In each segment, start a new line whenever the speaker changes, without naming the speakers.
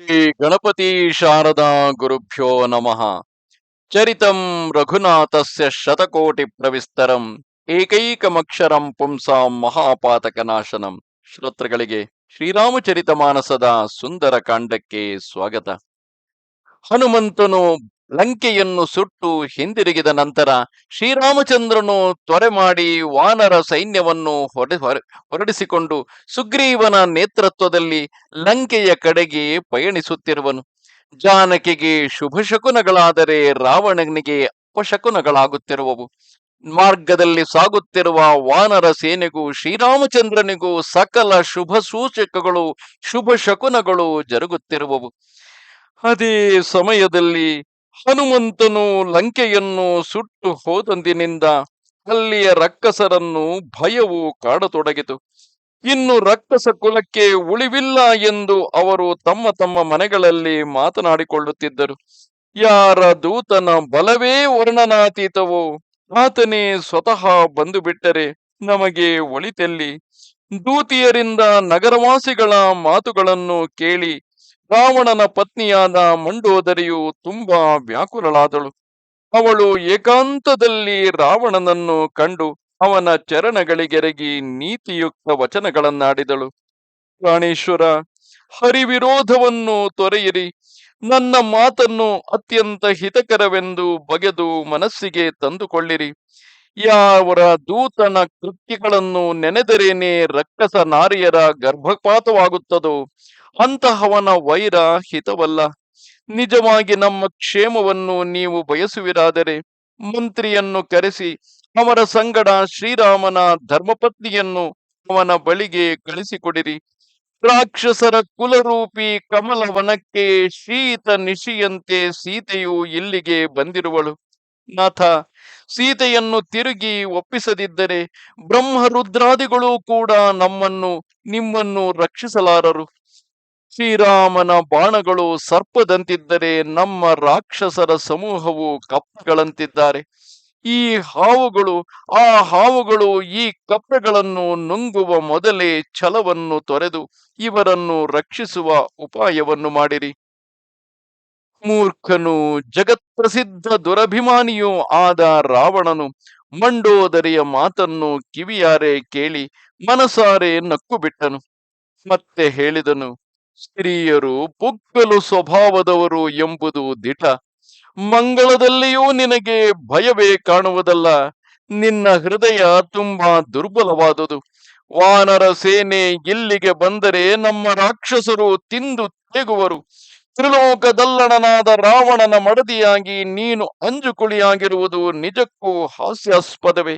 ಶ್ರೀ ಗಣಪತಿ ಶಾರದಾ ಗುರುಭ್ಯೋ ನಮಃ. ಚರಿತಂ ರಘುನಾಥಸ್ಯ ಶತಕೋಟಿ ಪ್ರವಿಸ್ತರಂ ಏಕೈಕಮಕ್ಷರಂ ಪುಂಸಾಂ ಮಹಾಪಾತಕ ನಾಶನಂ ಶ್ರೋತೃಗಳಿಗೆ ಶ್ರೀರಾಮಚರಿತ ಮಾನಸದ ಸುಂದರ ಕಾಂಡಕ್ಕೆ ಸ್ವಾಗತ. ಹನುಮಂತನು ಲಂಕೆಯನ್ನು ಸುಟ್ಟು ಹಿಂದಿರುಗಿದ ನಂತರ ಶ್ರೀರಾಮಚಂದ್ರನು ತ್ವರೆ ಮಾಡಿ ವಾನರ ಸೈನ್ಯವನ್ನು ಹೊರಡಿಸಿಕೊಂಡು ಸುಗ್ರೀವನ ನೇತೃತ್ವದಲ್ಲಿ ಲಂಕೆಯ ಕಡೆಗೆ ಪಯಣಿಸುತ್ತಿರುವನು. ಜಾನಕಿಗೆ ಶುಭ ಶಕುನಗಳಾದರೆ ರಾವಣನಿಗೆ ಅಪಶಕುನಗಳಾಗುತ್ತಿರುವವು ಮಾರ್ಗದಲ್ಲಿ ಸಾಗುತ್ತಿರುವ ವಾನರ ಸೇನೆಗೂ ಶ್ರೀರಾಮಚಂದ್ರನಿಗೂ ಸಕಲ ಶುಭ ಸೂಚಕಗಳು, ಶುಭ ಶಕುನಗಳು ಜರುಗುತ್ತಿರುವವು. ಅದೇ ಸಮಯದಲ್ಲಿ ಹನುಮಂತನು ಲಂಕೆಯನ್ನು ಸುಟ್ಟು ಹೋದಂದಿನಿಂದ ಅಲ್ಲಿಯ ರಕ್ಕಸರನ್ನು ಭಯವು ಕಾಡತೊಡಗಿತು. ಇನ್ನು ರಕ್ಕಸ ಕುಲಕ್ಕೆ ಉಳಿವಿಲ್ಲ ಎಂದು ಅವರು ತಮ್ಮ ತಮ್ಮ ಮನೆಗಳಲ್ಲಿ ಮಾತನಾಡಿಕೊಳ್ಳುತ್ತಿದ್ದರು. ಯಾರ ದೂತನ ಬಲವೇ ವರ್ಣನಾತೀತವೋ, ಆತನೇ ಸ್ವತಃ ಬಂದು ಬಿಟ್ಟರೆ ನಮಗೆ ಒಳಿತೆಲ್ಲಿ. ದೂತಿಯರಿಂದ ನಗರವಾಸಿಗಳ ಮಾತುಗಳನ್ನು ಕೇಳಿ ರಾವಣನ ಪತ್ನಿಯಾದ ಮಂಡೋದರಿಯು ತುಂಬಾ ವ್ಯಾಕುಲಳಾದಳು. ಅವಳು ಏಕಾಂತದಲ್ಲಿ ರಾವಣನನ್ನು ಕಂಡು ಅವನ ಚರಣಗಳಿಗೆರಗಿ ನೀತಿಯುಕ್ತ ವಚನಗಳನ್ನಾಡಿದಳು. ಪ್ರಾಣೇಶ್ವರ ಹರಿವಿರೋಧವನ್ನು ತೊರೆಯಿರಿ. ನನ್ನ ಮಾತನ್ನು ಅತ್ಯಂತ ಹಿತಕರವೆಂದು ಬಗೆದು ಮನಸ್ಸಿಗೆ ತಂದುಕೊಳ್ಳಿರಿ. ಯಾವರ ದೂತನ ಕೃತ್ಯಗಳನ್ನು ನೆನೆದರೇನೆ ರಕ್ಕಸ ನಾರಿಯರ ಗರ್ಭಪಾತವಾಗುತ್ತದೋ ಅಂತಹವನ ವೈರ ಹಿತವಲ್ಲ. ನಿಜವಾಗಿ ನಮ್ಮ ಕ್ಷೇಮವನ್ನು ನೀವು ಬಯಸುವಿರಾದರೆ ಮಂತ್ರಿಯನ್ನು ಕರೆಸಿ ಅವರ ಸಂಗಡ ಶ್ರೀರಾಮನ ಧರ್ಮಪತ್ನಿಯನ್ನು ಅವನ ಬಳಿಗೆ ಕಳಿಸಿಕೊಡಿರಿ. ರಾಕ್ಷಸರ ಕುಲರೂಪಿ ಕಮಲವನಕ್ಕೆ ಶೀತ ನಿಶಿಯಂತೆ ಸೀತೆಯು ಇಲ್ಲಿಗೆ ಬಂದಿರುವಳು. ನಾಥ, ಸೀತೆಯನ್ನು ತಿರುಗಿ ಒಪ್ಪಿಸದಿದ್ದರೆ ಬ್ರಹ್ಮ ರುದ್ರಾದಿಗಳು ಕೂಡ ನಮ್ಮನ್ನು ನಿಮ್ಮನ್ನು ರಕ್ಷಿಸಲಾರರು. ಶ್ರೀರಾಮನ ಬಾಣಗಳು ಸರ್ಪದಂತಿದ್ದರೆ ನಮ್ಮ ರಾಕ್ಷಸರ ಸಮೂಹವು ಕಪ್ಪಗಳಂತಿದ್ದಾರೆ. ಈ ಹಾವುಗಳು, ಆ ಹಾವುಗಳು ಈ ಕಪ್ಪೆಗಳನ್ನು ನುಂಗುವ ಮೊದಲೇ ಛಲವನ್ನು ತೊರೆದು ಇವರನ್ನು ರಕ್ಷಿಸುವ ಉಪಾಯವನ್ನು ಮಾಡಿರಿ. ಮೂರ್ಖನು, ಜಗತ್ಪ್ರಸಿದ್ಧ ದುರಭಿಮಾನಿಯೂ ಆದ ರಾವಣನು ಮಂಡೋದರಿಯ ಮಾತನ್ನು ಕಿವಿಯಾರೆ ಕೇಳಿ ಮನಸಾರೆ ನಕ್ಕು ಬಿಟ್ಟನು ಮತ್ತೆ ಹೇಳಿದನು ಸ್ತ್ರೀಯರು ಪುಕ್ಕಲು ಸ್ವಭಾವದವರು ಎಂಬುದು ದಿಟ. ಮಂಗಳದಲ್ಲಿಯೂ ನಿನಗೆ ಭಯವೇ ಕಾಣುವುದಲ್ಲ. ನಿನ್ನ ಹೃದಯ ತುಂಬಾ ದುರ್ಬಲವಾದುದು. ವಾನರ ಸೇನೆ ಇಲ್ಲಿಗೆ ಬಂದರೆ ನಮ್ಮ ರಾಕ್ಷಸರು ತಿಂದು ತೆಗುವರು. ತ್ರಿಲೋಕದಲ್ಲಣನಾದ ರಾವಣನ ಮಡದಿಯಾಗಿ ನೀನು ಅಂಜುಕುಳಿಯಾಗಿರುವುದು ನಿಜಕ್ಕೂ ಹಾಸ್ಯಾಸ್ಪದವೇ.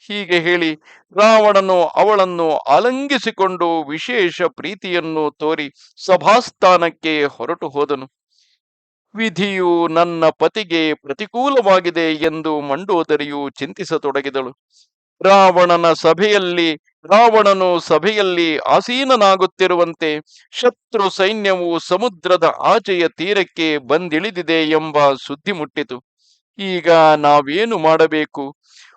ಹೀಗೆ ಹೇಳಿ ರಾವಣನು ಅವಳನ್ನು ಅಲಂಗಿಸಿಕೊಂಡು ವಿಶೇಷ ಪ್ರೀತಿಯನ್ನು ತೋರಿ ಸಭಾಸ್ಥಾನಕ್ಕೆ ಹೊರಟು ಹೋದನು. ವಿಧಿಯು ನನ್ನ ಪತಿಗೆ ಪ್ರತಿಕೂಲವಾಗಿದೆ ಎಂದು ಮಂಡೋದರಿಯು ಚಿಂತಿಸತೊಡಗಿದಳು. ರಾವಣನ ಸಭೆಯಲ್ಲಿ, ರಾವಣನು ಸಭೆಯಲ್ಲಿ ಆಸೀನನಾಗುತ್ತಿರುವಂತೆ ಶತ್ರು ಸೈನ್ಯವು ಸಮುದ್ರದ ಆಚೆಯ ತೀರಕ್ಕೆ ಬಂದಿಳಿದಿದೆ ಎಂಬ ಸುದ್ದಿ ಮುಟ್ಟಿತು. ಈಗ ನಾವೇನು ಮಾಡಬೇಕು?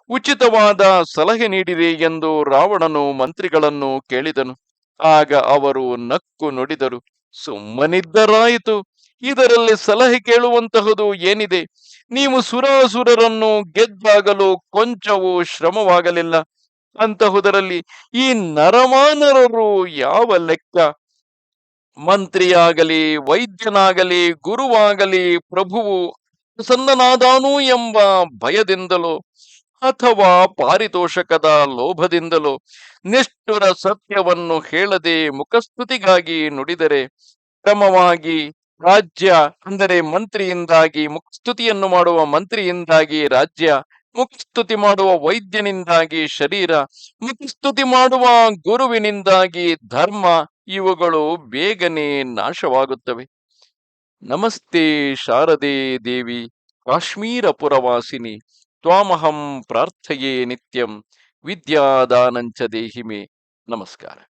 ಉಚಿತವಾದ ಸಲಹೆ ನೀಡಿರಿ ಎಂದು ರಾವಣನು ಮಂತ್ರಿಗಳನ್ನು ಕೇಳಿದನು. ಆಗ ಅವರು ನಕ್ಕು ನುಡಿದರು. ಸುಮ್ಮನಿದ್ದರಾಯಿತು. ಇದರಲ್ಲಿ ಸಲಹೆ ಕೇಳುವಂತಹದು ಏನಿದೆ? ನೀವು ಸುರಾಸುರರನ್ನು ಗೆದ್ದಾಗಲು ಕೊಂಚವೂ ಶ್ರಮವಾಗಲಿಲ್ಲ. ಅಂತಹುದರಲ್ಲಿ ಈ ನರಮಾನರರು ಯಾವ ಲೆಕ್ಕ? ಮಂತ್ರಿಯಾಗಲಿ, ವೈದ್ಯನಾಗಲಿ, ಗುರುವಾಗಲಿ ಪ್ರಭುವು ಪ್ರಸನ್ನನಾದಾನು ಎಂಬ ಭಯದಿಂದಲೋ ಅಥವಾ ಪಾರಿತೋಷಕದ ಲೋಭದಿಂದಲೋ ನಿಷ್ಠುರ ಸತ್ಯವನ್ನು ಹೇಳದೆ ಮುಖಸ್ತುತಿಗಾಗಿ ನುಡಿದರೆ ಕ್ರಮವಾಗಿ ರಾಜ್ಯ ಅಂದರೆ ಮಂತ್ರಿಯಿಂದಾಗಿ ಮುಖಸ್ತುತಿಯನ್ನು ಮಾಡುವ ಮಂತ್ರಿಯಿಂದಾಗಿ ರಾಜ್ಯ, ಮುಖಸ್ತುತಿ ಮಾಡುವ ವೈದ್ಯನಿಂದಾಗಿ ಶರೀರ, ಮುಖಸ್ತುತಿ ಮಾಡುವ ಗುರುವಿನಿಂದಾಗಿ ಧರ್ಮ ಇವುಗಳು ಬೇಗನೆ ನಾಶವಾಗುತ್ತವೆ. ನಮಸ್ತೆ ಶಾರದೆ ದೇವಿ, ಕಾಶ್ಮೀರ ಪುರವಾಸಿನಿ.
त्वामहं प्रार्थये नित्यं विद्यादानञ्च देहि मे। नमस्कार।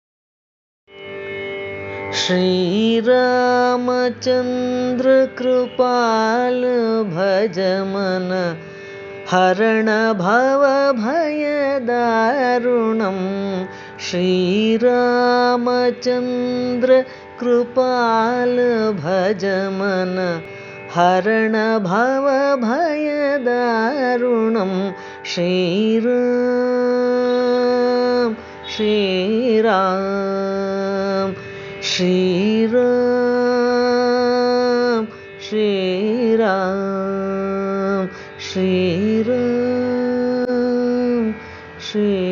श्रीरामचन्द्रकृपालभजमन हरणभवभयदारुणं श्रीरामचन्द्रकृपाल भजमन हरणभवभयदारुणं श्रीराम श्रीराम श्रीराम श्रीराम श्रीराम श्री